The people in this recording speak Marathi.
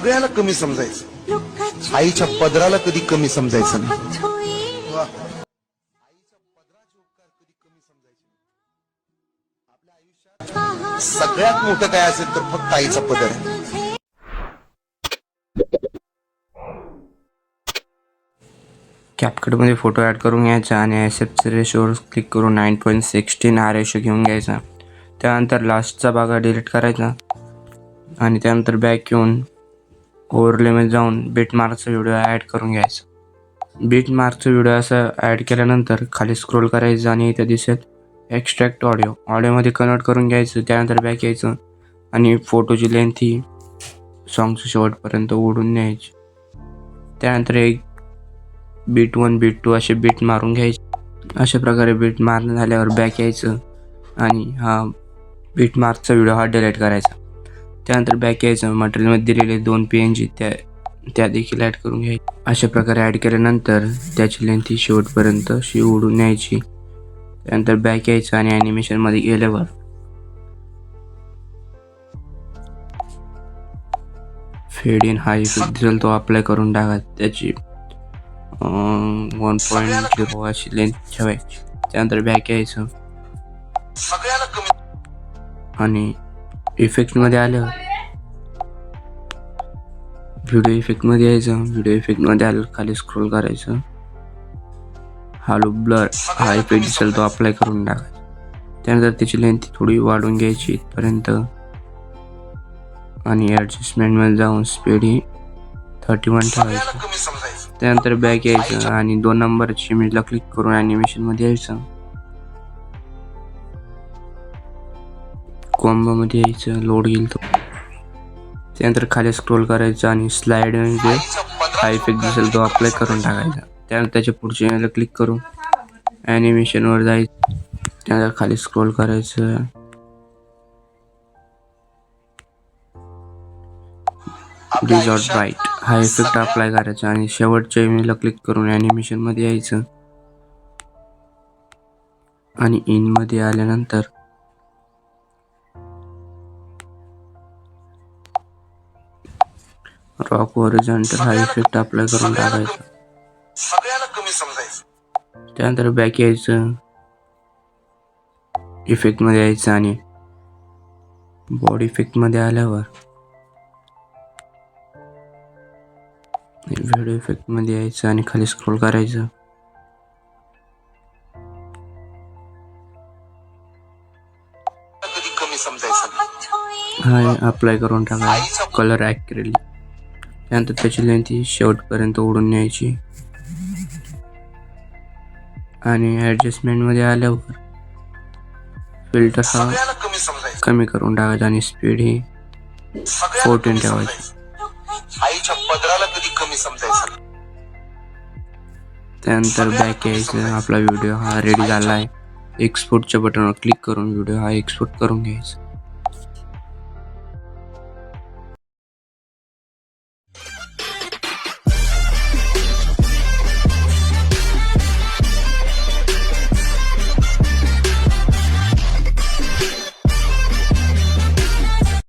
सगळ्याला कमी समजायचं. आईच्या पदराला कधी कमी समजायचं नाही. सगळ्यात मोठं काय असेल तर फक्त आईचा पदर आहे. कॅपकटमध्ये फोटो ॲड करून घ्यायचा आणि ॲसेप्टच्या रेशोवर क्लिक करून नाईन पॉईंट सिक्स्टीन हा रेशो घेऊन घ्यायचा. त्यानंतर लास्टचा भाग डिलीट करायचा. आणि त्यानंतर बॅक येऊन ओव्हरलेमध्ये जाऊन बीट मार्कचा व्हिडिओ ॲड करून घ्यायचा. बीट मार्कचा व्हिडिओ असा ॲड केल्यानंतर खाली स्क्रोल करायचं आणि इथं दिसेल एक्स्ट्रॅक्ट ऑडिओ ऑडिओमध्ये कन्वर्ट करून घ्यायचं त्यानंतर बॅक यायचं आणि फोटोची लेंथ ही सॉंगचं शेवटपर्यंत ओढून न्यायची. त्यानंतर एक बीट वन बीट टू असे बीट मारून घ्यायचे. अशा प्रकारे बीट मारणं झाल्यावर बॅक यायचं आणि हा बीट मार्कचा व्हिडिओ हा डिलीट करायचा. त्यानंतर बॅक यायचं मटेरियलमध्ये दिलेले दोन पी एन जी त्या त्या देखील ॲड करून घ्यायचे. अशा प्रकारे ॲड केल्यानंतर त्याची लेंथ ही शेवटपर्यंत अशी ओढून न्यायची. त्यानंतर बॅक यायचं आणि ॲनिमेशनमध्ये गेल्यावर फेड इन हा इफेक्ट दिसेल तो अप्लाय करून टाका. त्याची वन पॉईंट झिरो अशी लेंथ ठेवायची. त्यानंतर बॅक यायचं सगळ्याला कमी आणि इफेक्टमध्ये आलं व्हिडिओ इफेक्टमध्ये यायचं. व्हिडिओ इफेक्टमध्ये आलं खाली स्क्रोल करायचं. हालो ब्लर हा इफेक्ट दिसेल तो अप्लाय करून टाकायचा. त्यानंतर त्याची लेंथ थोडी वाढवून घ्यायची इथपर्यंत. आणि ॲडजस्टमेंटमध्ये जाऊन स्पीड ही थर्टी वन ठेवायची त्यानंतर बॅक यायचं आणि दोन नंबरची इमेजला क्लिक करून ॲनिमेशनमध्ये यायचं. कॉम्बोमध्ये यायचं लोड येईल तो त्यानंतर खाली स्क्रोल करायचं आणि स्लाइड म्हणजे हा इफेक्ट दिसेल तो अप्लाय करून टाकायचा. त्यानंतर त्याच्या पुढच्या याला क्लिक करून ॲनिमेशनवर जायचं. त्यानंतर खाली स्क्रोल करायचं. डिझॉट राईट हा इफेक्ट अप्लाय करायचा आणि शेवटच्या इमेजला क्लिक करून ॲनिमेशनमध्ये यायचं. आणि इनमध्ये आल्यानंतर रॉक ओरिझॉन्टल हा इफेक्ट अप्लाय करून टाकायचा. सगळ्याला कमी समजायचं. त्यानंतर बॅक यायचं. इफेक्टमध्ये यायचं आणि बॉडी इफेक्टमध्ये आल्यावर व्हिडिओ इफेक्टमध्ये यायचं आणि खाली स्क्रोल करायचं. हा अप्लाय करून टाकायचा कलर ॲक्युरेटली त्यानंतर त्याची लेंथ ही शेवटपर्यंत ओढून न्यायची आणि ॲडजस्टमेंटमध्ये आल्यावर फिल्टर हा कमी करून टाकायचा आणि स्पीड ही सगळ्याला 14 कमी ठेवायची. समजायचं. आईच्या पदराला कधी कमी समजायचं नाही. त्यानंतर बॅक यायचं आपला व्हिडिओ हा रेडी झाला आहे एक्सपोर्टच्या बटनवर क्लिक करून व्हिडिओ हा एक्सपोर्ट करून घ्यायचा